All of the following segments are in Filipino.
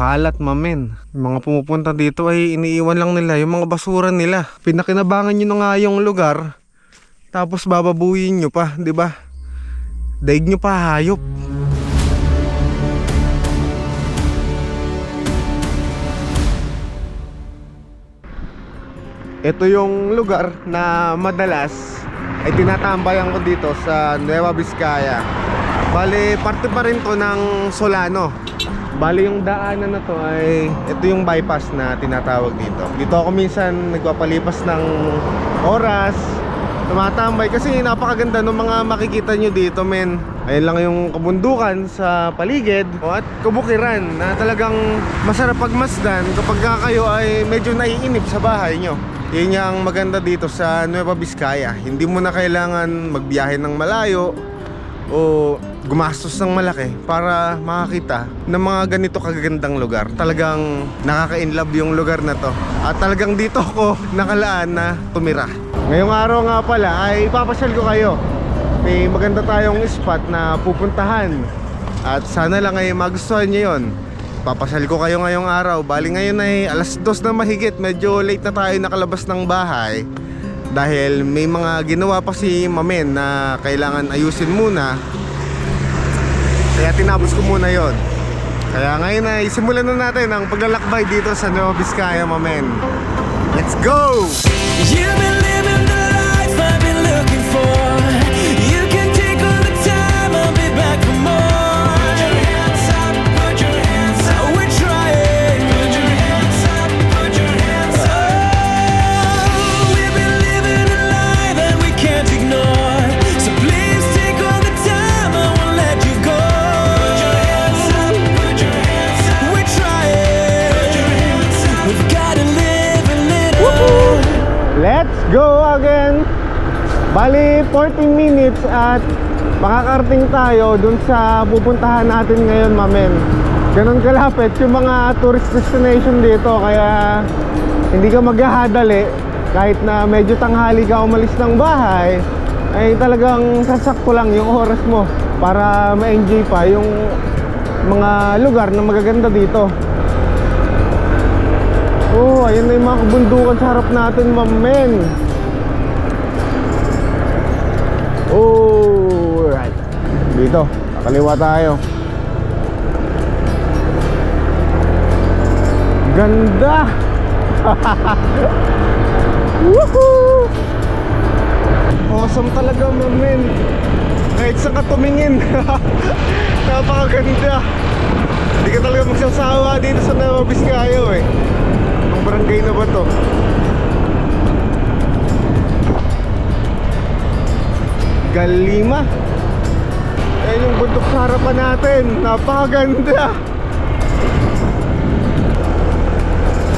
kalat, mamen. Yung mga pumupunta dito ay iniiwan lang nila yung mga basura nila. Pinakinabangan nyo na nga yung lugar. Tapos bababuyin nyo pa, di ba? Daig nyo pa hayop. Ito yung lugar na madalas ay tinatambayan ko dito sa Nueva Vizcaya. Bali, parte pa rin to ng Solano. Bali, yung daanan na to ay ito yung bypass na tinatawag dito. Dito ako minsan nagpapalipas ng oras, tumatambay kasi napakaganda ng mga makikita nyo dito, men. Ayun lang yung kabundukan sa paligid at kabukiran na talagang masarap pagmasdan kapag ka kayo ay medyo naiinip sa bahay nyo. Yun yung maganda dito sa Nueva Vizcaya. Hindi mo na kailangan magbiyahe ng malayo o gumastos ng malaki para makakita ng mga ganito kagagandang lugar. Talagang nakaka-inlove yung lugar na to. At talagang dito ako nakalaan na tumira. Ngayong araw nga pala ay ipapasyal ko kayo. May maganda tayong spot na pupuntahan. At sana lang ay magustuhan nyo yun. Papasal ko kayo ngayong araw. Bali ngayon ay alas dos na mahigit. Medyo late na tayo nakalabas ng bahay. Dahil may mga ginawa pa si Mamen na kailangan ayusin muna. Kaya tinapos ko muna yon. Kaya ngayon ay simulan na natin ang paglalakbay dito sa Nueva Vizcaya, Mamen. Let's go! You've been living the life I've been looking for. Go again! Bali, 40 minutes at makakarating tayo dun sa pupuntahan natin ngayon, mamen. Ganon kalapit yung mga tourist destination dito, kaya hindi ka maghahadali kahit na medyo tanghali ka umalis ng bahay ay talagang sasakto lang yung oras mo para ma-enjoy pa yung mga lugar na magaganda dito. Oh, ayun na yung mga kabundukan sa harap natin, mamen. Oh, right. Dito, kakaliwa tayo. Ganda! Woohoo! Awesome talaga, mamen. Kahit saan ka tumingin. Napakaganda. Hindi ka talaga magsasawa dito sa Nueva Vizcaya eh. Ang barangay na ba to? Galima. Ayan yung bundok sa harapan natin. Napakaganda.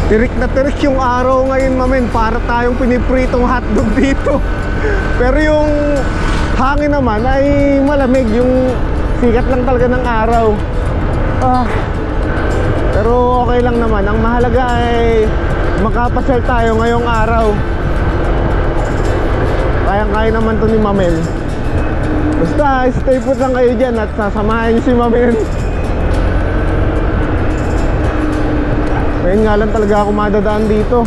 Tirik na tirik yung araw ngayon, mamen. Para tayong pinipritong hotdog dito. Pero yung hangin naman ay malamig. Yung sikat lang talaga ng araw. Ah, pero okay lang naman. Ang mahalaga ay makapasal tayo ngayong araw. Kayang-kaya naman to ni Mamel. Basta stay put lang kayo dyan at sasamahan si Mamel. Ngayon nga lang talaga ako madadaan dito.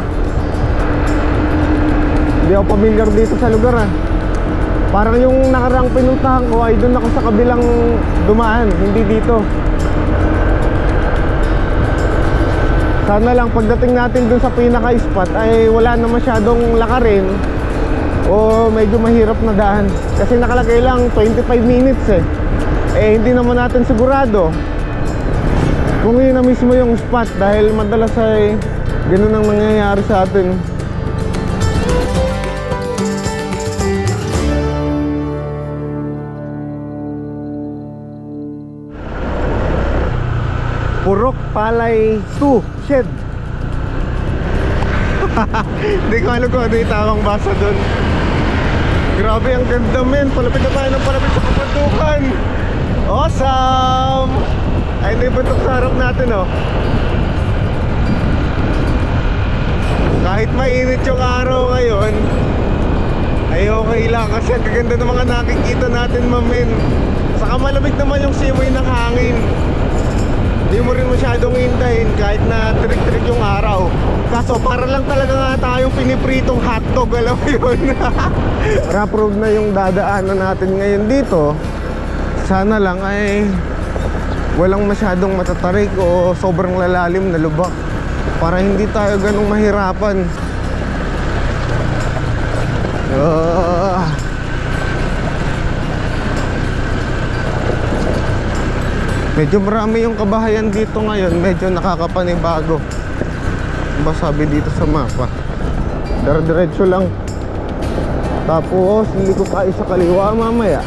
Hindi ako familiar dito sa lugar ah. Parang yung nakarang pinuntahan ko ay doon ako sa kabilang dumaan, hindi dito. Sana lang pagdating natin dun sa pinaka-spot ay wala na masyadong lakarin o medyo mahirap na daan. Kasi nakalagay lang 25 minutes eh. Eh hindi naman natin sigurado kung yun na mismo yung spot dahil madalas ay ganun ang nangyayari sa atin. Purok Palay 2 Shed. Hindi ko alam kung ano yung tamang basa doon Grabe ang ganda men. Palapit na tayo ng palapit sa kapandukan. Awesome! Ay hindi buntok sa harap natin oh. Kahit mainit yung araw ngayon Ay okay lang kasi ang gaganda ng mga nakikita natin mamen Saka malamig naman yung simoy ng hangin. Hindi mo rin masyadong hintayin kahit na yung. Kaso para lang talaga nga tayong pinipritong hotdog, alam mo yun. Rough na yung dadaanan natin ngayon dito. Sana lang ay walang masyadong matatarik o sobrang lalalim na lubak para hindi tayo ganong mahirapan. Ah. Medyo marami yung kabahayan dito ngayon, medyo nakakapanibago. Ba sabi dito sa mapa? Dire-diretso lang. Tapos, liliko tayo sa kaliwa mamaya.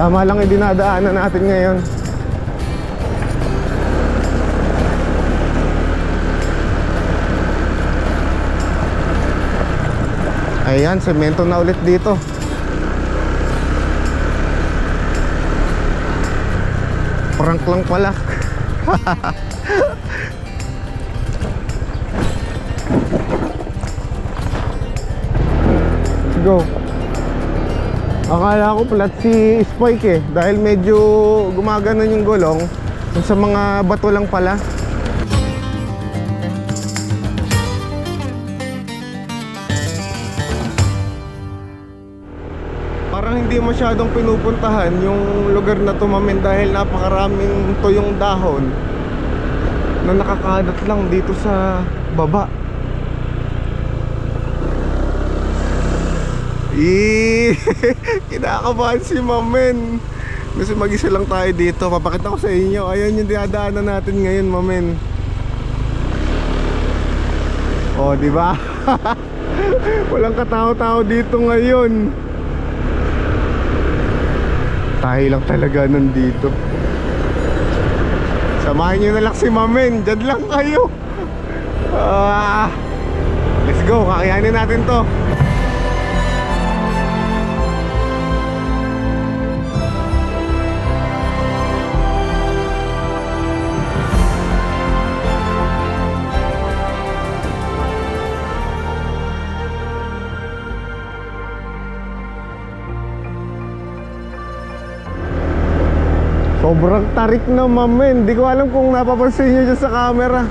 Tama lang yung dinadaanan natin ngayon. Ayan, semento na ulit dito. Prank lang pala. Go. Akala ko plat si Spike eh dahil medyo gumaganon yung gulong sa mga bato lang pala. Masyadong pinupuntahan yung lugar na tumamin dahil napakaraming tuyong dahon na nakakadat lang dito sa baba. Eh, kinakabahan si Mamen. Kasi mag-isa lang tayo dito. Papakita ko sa inyo. Ayan yung dinadaanan natin ngayon, Mamen. Oh, di ba? Walang katao-tao dito ngayon. Tayo lang talaga nandito. Samahan nyo na lang si Mamen. Diyan lang kayo. Ah, let's go. Kakayanin natin to. Sobrang tarik na mamen. Di ko alam kung napapansin nyo dyan sa camera.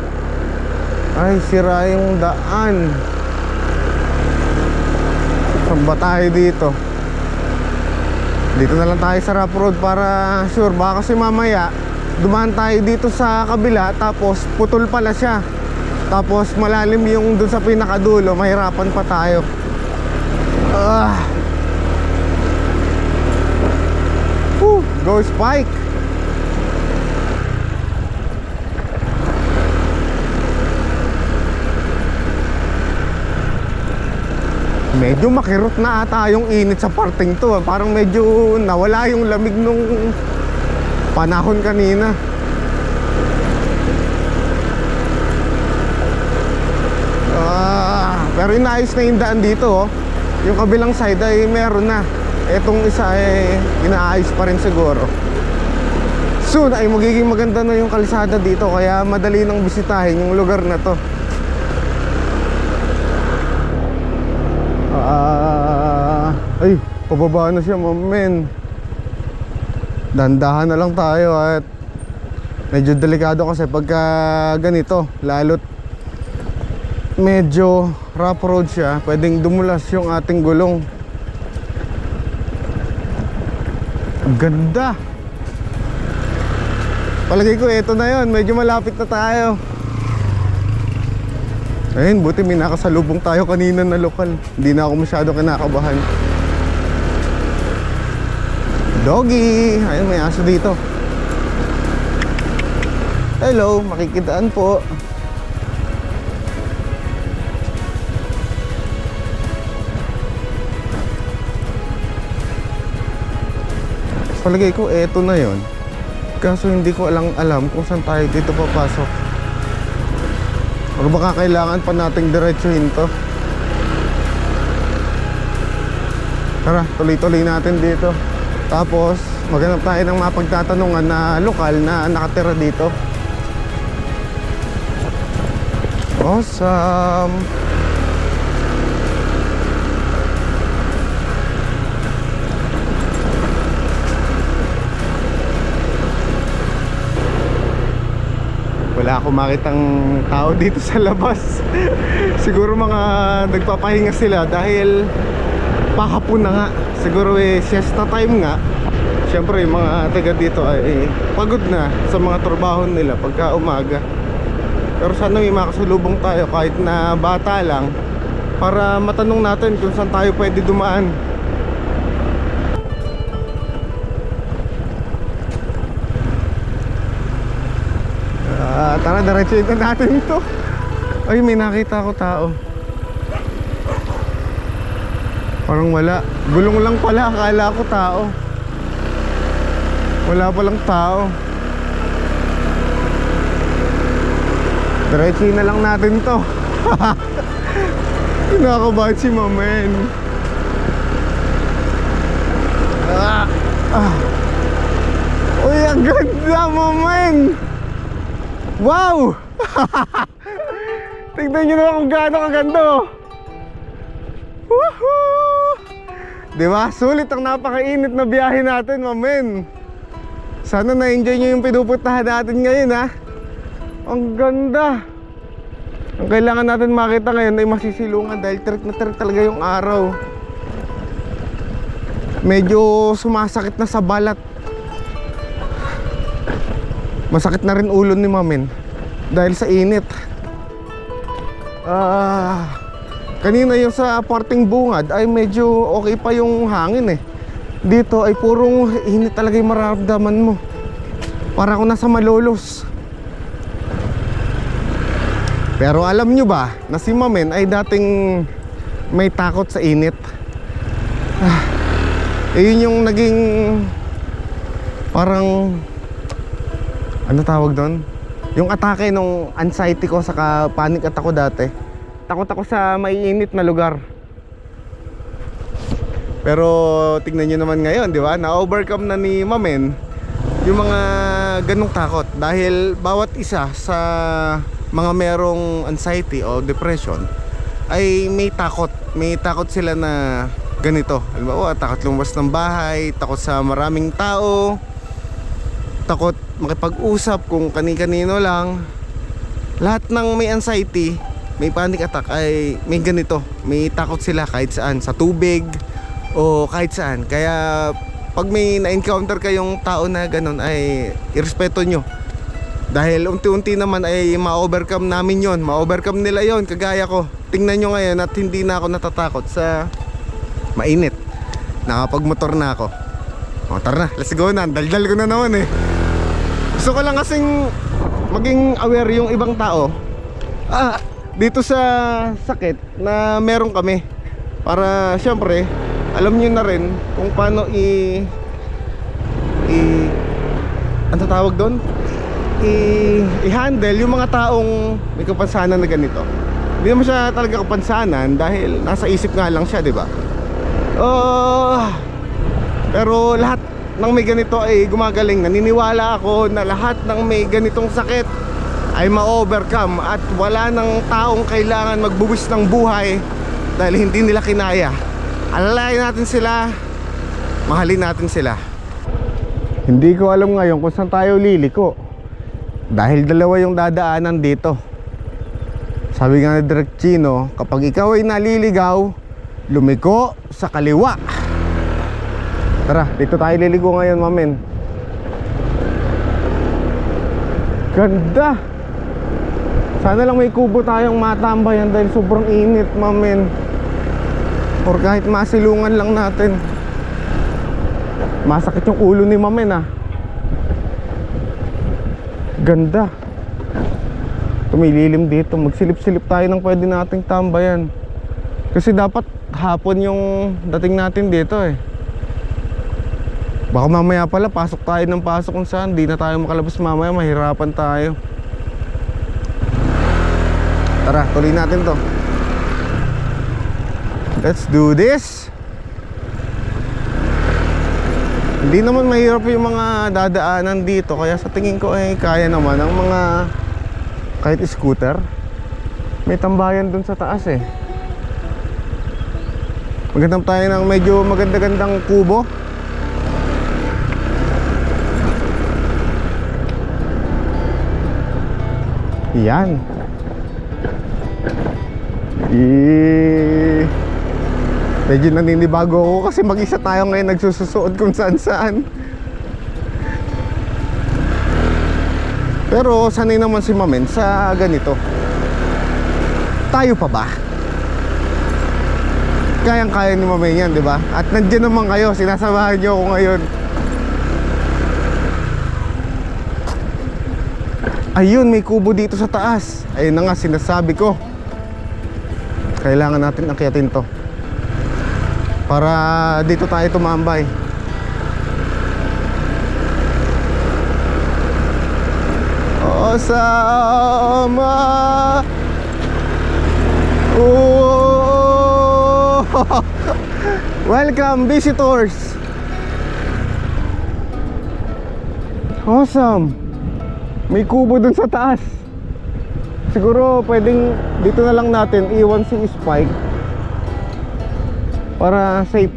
Ay, sira yung daan. Saan ba tayo dito? Dito na lang tayo sa rough road para sure. Baka kasi mamaya, dumaan tayo dito sa kabila tapos putol pala siya. Tapos malalim yung dun sa pinakadulo. Mahirapan pa tayo. Ah. Whew, go Spike! Medyo makirot na ata yung init sa parting to. Parang medyo nawala yung lamig nung panahon kanina. Ah, pero inaayos na yung daan dito. Oh. Yung kabilang side ay meron na. Etong isa ay inaayos pa rin siguro. Soon ay magiging maganda na yung kalsada dito kaya madali nang bisitahin yung lugar na to. Ay, pababa na siya, men. Dandahan na lang tayo at medyo delikado kasi pagka ganito, lalo't medyo rough road siya, pwedeng dumulas yung ating gulong. Ganda. Palagay ko ito na yon, medyo malapit na tayo. Ayun, buti may nakasalubong tayo kanina na lokal. Hindi na ako masyado kinakabahan. Doggy! Ayun, may aso dito. Hello, makikitaan po. Palagay ko, eto na yon. Kaso hindi ko alang alam kung saan tayo dito papasok. O baka kailangan pa nating diretsuhin to. Tara, tuloy-tuloy natin dito. Tapos, maghanap tayo ng mapagtatanungan na lokal na nakatira dito. Awesome! Wala akong makitang tao dito sa labas. Siguro mga nagpapahinga sila dahil pahapon na nga. Siguro eh siesta time nga. Siyempre yung mga taga dito ay pagod na sa mga trabaho nila pagka umaga. Pero sana may makasalubong tayo kahit na bata lang para matanong natin kung saan tayo pwede dumaan. Ah, tara, diretsuhin na natin ito. Ay, may nakita ako tao. Parang wala. Gulong lang pala, akala ko tao. Wala palang tao. Diretsuhin na lang natin to. Kinakabahan si Mamen. Ah, ah. Uy, ang ganda, Mamen! Wow! Tignan nyo naman kung gaano kaganda oh. Di ba? Sulit ang napakainit na biyahe natin, mamen. Sana na-enjoy nyo yung pinupuntahan natin ngayon, ha? Ang ganda! Ang kailangan natin makita ngayon ay masisilungan dahil tirik na tirik talaga yung araw. Medyo sumasakit na sa balat. Masakit na rin ulo ni Mamen dahil sa init. Ah, kanina yung sa parting bungad ay medyo okay pa yung hangin eh. Dito ay purong init talaga yung mararamdaman mo. Para ako nasa malolos. Pero alam nyo ba na si Mamen ay dating may takot sa init. Ah, yun yung naging parang ano tawag doon? Yung atake nung anxiety ko saka panic attack ko dati. Takot ako sa maiinit na lugar. Pero tignan nyo naman ngayon, di ba? Na-overcome na ni Mamen yung mga ganong takot. Dahil bawat isa sa mga merong anxiety o depression ay may takot. May takot sila na ganito. Halimbawa, takot lumabas ng bahay, takot sa maraming tao, takot makipag-usap kung kani-kanino lang. Lahat ng may anxiety, may panic attack ay may ganito. May takot sila kahit saan, sa tubig o kahit saan. Kaya pag may na-encounter kayong tao na ganun ay irespeto nyo. Dahil unti-unti naman ay ma-overcome namin yon, ma-overcome nila yon kagaya ko. Tingnan nyo ngayon at hindi na ako natatakot sa mainit. Nakapag-motor na ako. O tara na, let's go na. Daldal ko na naman eh. Gusto ko lang kasing maging aware yung ibang tao. Ah, dito sa sakit na meron kami. Para syempre, alam niyo na rin kung paano i i ano tawag doon? I i-handle yung mga taong may kapansanan na ganito. Hindi naman siya talaga kapansanan dahil nasa isip nga lang siya, di ba? Oh, pero lahat ng may ganito ay gumagaling. Naniniwala ako na lahat ng may ganitong sakit ay ma-overcome at wala ng taong kailangan magbuwis ng buhay dahil hindi nila kinaya. Alalayan natin sila, mahalin natin sila. Hindi ko alam ngayon kung saan tayo liliko. Dahil dalawa yung dadaanan dito. Sabi nga ni Direk Chino, kapag ikaw ay naliligaw, lumiko sa kaliwa. Tara, dito tayo liligo ngayon, mamen. Ganda! Sana lang may kubo tayong matambayan dahil sobrang init, mamen. Or kahit masilungan lang natin. Masakit yung ulo ni mamen, ah. Ganda. Tumililim dito. Magsilip-silip tayo ng pwede nating tambayan. Kasi dapat hapon yung dating natin dito eh. Baka mamaya pala pasok tayo ng pasok kung saan Di na tayo makalabas mamaya Mahirapan tayo Tara, tuloy natin to. Let's do this. Hindi naman mahirap yung mga dadaanan dito Kaya sa tingin ko ay kaya naman Ang mga kahit scooter. May tambayan dun sa taas eh. Magandang tayo ng medyo maganda-gandang kubo. Yan. Eh, medyo naninibago ako kasi mag-isa tayo ngayon nagsususuot kung saan saan. Pero sanay naman si Mamen sa ganito. Tayo pa ba? Kayang-kaya ni Mamen yan, di ba? At nandiyan naman kayo, sinasamahan niyo ako ngayon. Ayun, may kubo dito sa taas. Ayun na nga, sinasabi ko. Kailangan natin akyatin to. Para dito tayo tumambay. Osama Oh! Welcome visitors. Awesome. May kubo dun sa taas. Siguro pwedeng dito na lang natin iwan si Spike para safe.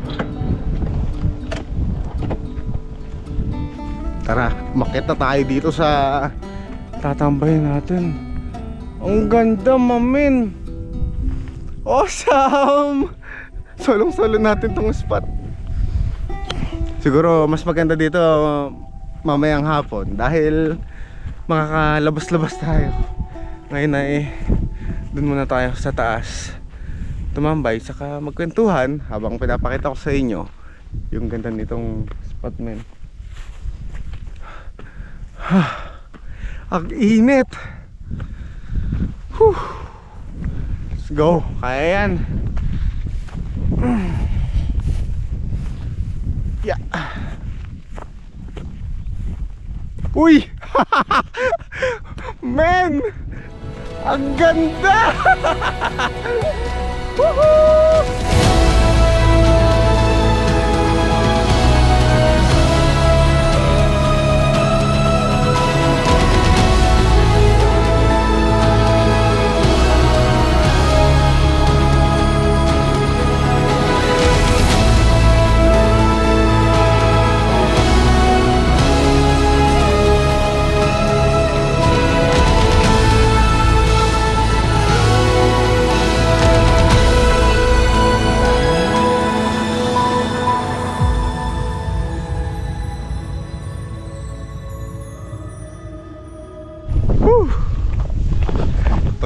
Tara, makita tayo dito sa tatambayin natin. Ang ganda, mamin. Awesome! Solong-solo natin tong spot. Siguro mas maganda dito mamayang hapon dahil makakalabas-labas tayo. Ngayon ay dun muna tayo sa taas tumambay saka magkwentuhan habang pinapakita ko sa inyo yung ganda nitong spot men. Ang init. Whew. Let's go. Kaya yan. Yeah. Uy! Men! Ang ganda! Woohoo!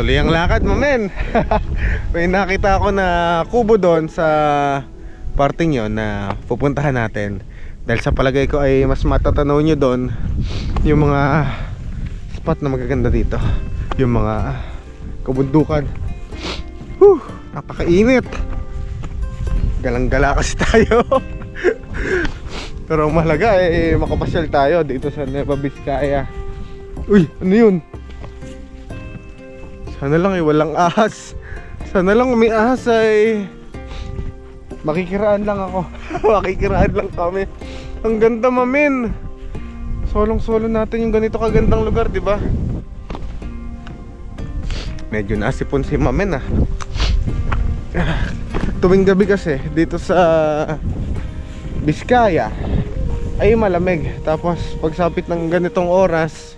Tuloy ang lakad mo men. May nakita ako na kubo doon sa parting yon na pupuntahan natin. Dahil sa palagay ko ay mas matatanaw nyo doon Yung mga spot na magaganda dito. Yung mga kabundukan. Whew, napakainit! Galang-gala kasi tayo. Pero ang mahalaga eh makapasyal tayo dito sa Nueva Vizcaya. Uy, ano yun? Sana lang eh, walang ahas. Sana lang may ahas ay makikiraan lang ako. makikiraan lang kami. Ang ganda mamin. Solong-solo natin yung ganito kagandang lugar, di ba? Medyo nasipon si mamin ah. Tuwing gabi kasi dito sa Biskaya ay malamig. Tapos pagsapit ng ganitong oras,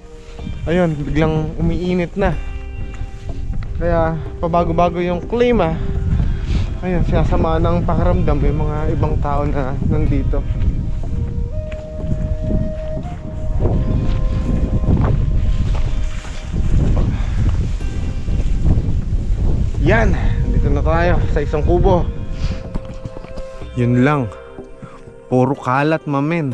ayun, biglang umiinit na. Kaya pabago-bago yung klima. Ayun, sinasama ng pakaramdam yung mga ibang tao na nandito. Yan, dito na tayo sa isang kubo. Yun lang. Puro kalat, mamen.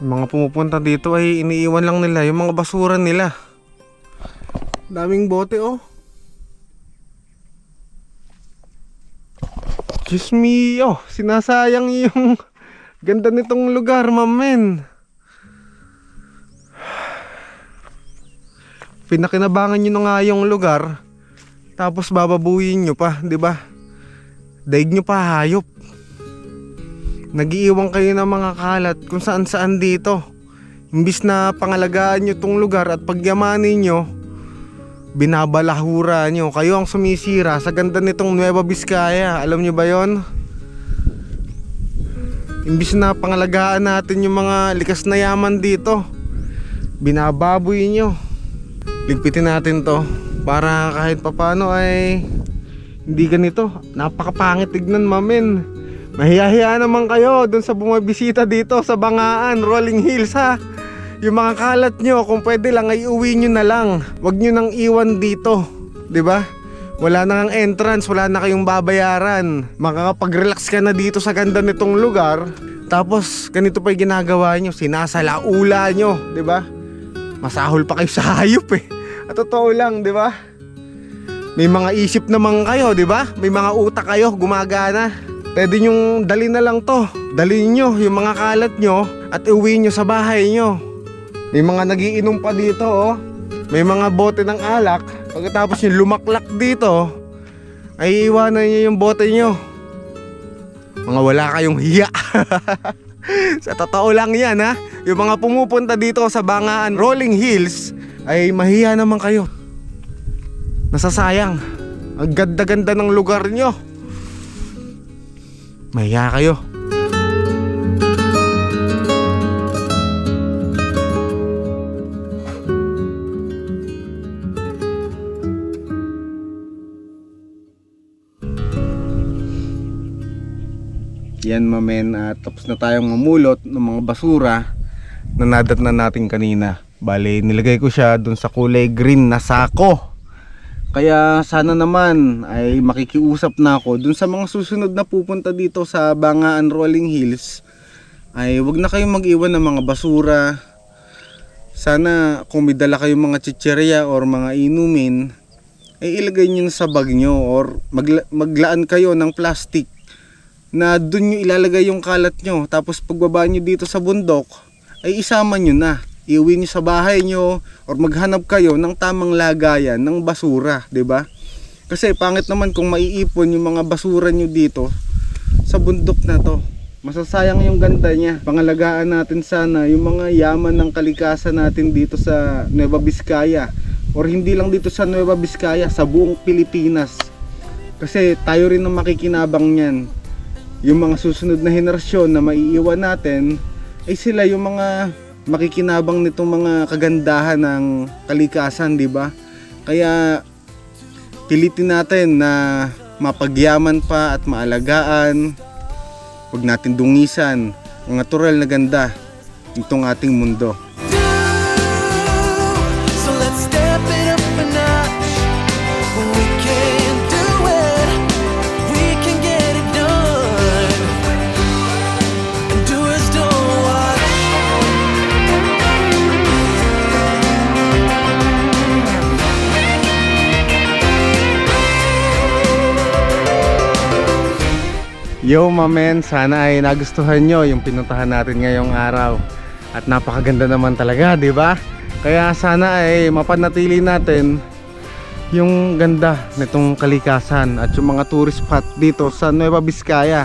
Yung mga pumupunta dito ay iniiwan lang nila yung mga basura nila. Daming bote oh. Diyos me, oh, sinasayang yung ganda nitong lugar, mamen. Pinakinabangan nyo na nga yung lugar, tapos bababuyin nyo pa, di ba? Daig nyo pa hayop. Nagiiwan kayo ng mga kalat kung saan saan dito. Imbis na pangalagaan nyo tong lugar at pagyamanin nyo, binabalahura nyo. Kayo ang sumisira sa ganda nitong Nueva Vizcaya. Alam nyo ba yon? Imbis na pangalagaan natin yung mga likas na yaman dito, binababoy nyo. ligpitin natin to para kahit papano ay hindi ganito. Napakapangit tignan mamin. Mahiyahiya naman kayo dun sa bumabisita dito sa Bangaan, Rolling Hills ha. Yung mga kalat nyo, kung pwede lang ay uwi nyo na lang. Huwag nyo nang iwan dito. 'Di ba? Wala na ang entrance, wala na kayong babayaran. Makakapag-relax ka na dito sa ganda nitong lugar. Tapos, ganito pa yung ginagawa nyo, sinasalaula nyo, ba? Masahol pa kayo sa hayop eh. At totoo lang, ba? May mga isip naman kayo, ba? May mga utak kayo gumagana. Pwede nyong dali na lang to. Dalhin nyo yung mga kalat nyo at uwi nyo sa bahay nyo. May mga nagiinom pa dito, oh. May mga bote ng alak. Pagkatapos yung lumaklak dito, ay iiwanan nyo yung bote nyo. Mga wala kayong hiya. sa totoo lang yan, ha? Yung mga pumupunta dito sa Bangaan Rolling Hills, ay mahiya naman kayo. Nasasayang. Ang ganda-ganda ng lugar nyo. Mahiya kayo. Yan mamen at tapos na tayong mamulot ng mga basura na nadat na natin kanina. Bale, nilagay ko siya dun sa kulay green na sako. Kaya sana naman ay makikiusap na ako dun sa mga susunod na pupunta dito sa Bangaan Rolling Hills ay wag na kayong mag-iwan ng mga basura. Sana kung may dala kayong mga chicherya or mga inumin ay ilagay nyo sa bag nyo or magla- maglaan kayo ng plastic na dun nyo ilalagay yung kalat nyo tapos pagbaba nyo dito sa bundok ay isama nyo na. Iuwi nyo sa bahay nyo or maghanap kayo ng tamang lagayan ng basura ba? Kasi pangit naman kung maiipon yung mga basura nyo dito sa bundok na to. Masasayang yung ganda niya. Pangalagaan natin sana yung mga yaman ng kalikasan natin dito sa Nueva Vizcaya or hindi lang dito sa Nueva Vizcaya sa buong Pilipinas. Kasi tayo rin ang makikinabang niyan yung mga susunod na henerasyon na maiiwan natin ay sila yung mga makikinabang nitong mga kagandahan ng kalikasan, di ba? Kaya pilitin natin na mapagyaman pa at maalagaan. Huwag natin dungisan ang natural na ganda nitong ating mundo. Yo mamen, sana ay nagustuhan nyo yung pinuntahan natin ngayong araw. At napakaganda naman talaga, di ba? Kaya sana ay mapanatili natin yung ganda nitong kalikasan at yung mga tourist spot dito sa Nueva Vizcaya.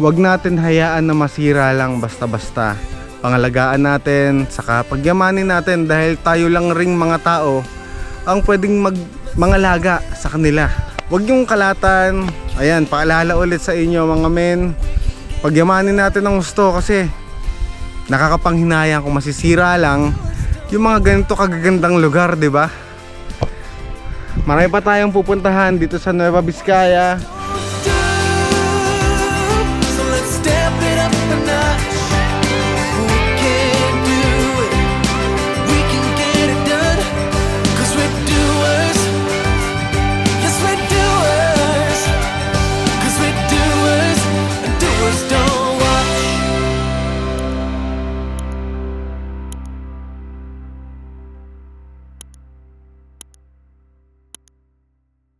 Huwag natin hayaan na masira lang basta-basta. Pangalagaan natin, saka pagyamanin natin dahil tayo lang ring mga tao ang pwedeng mag mangalaga sa kanila. Huwag yung kalatan. Ayan, paalala ulit sa inyo mga men. Pagyamanin natin ng gusto kasi nakakapanghinayang kung masisira lang yung mga ganito kagagandang lugar, 'di ba? Marami pa tayong pupuntahan dito sa Nueva Vizcaya.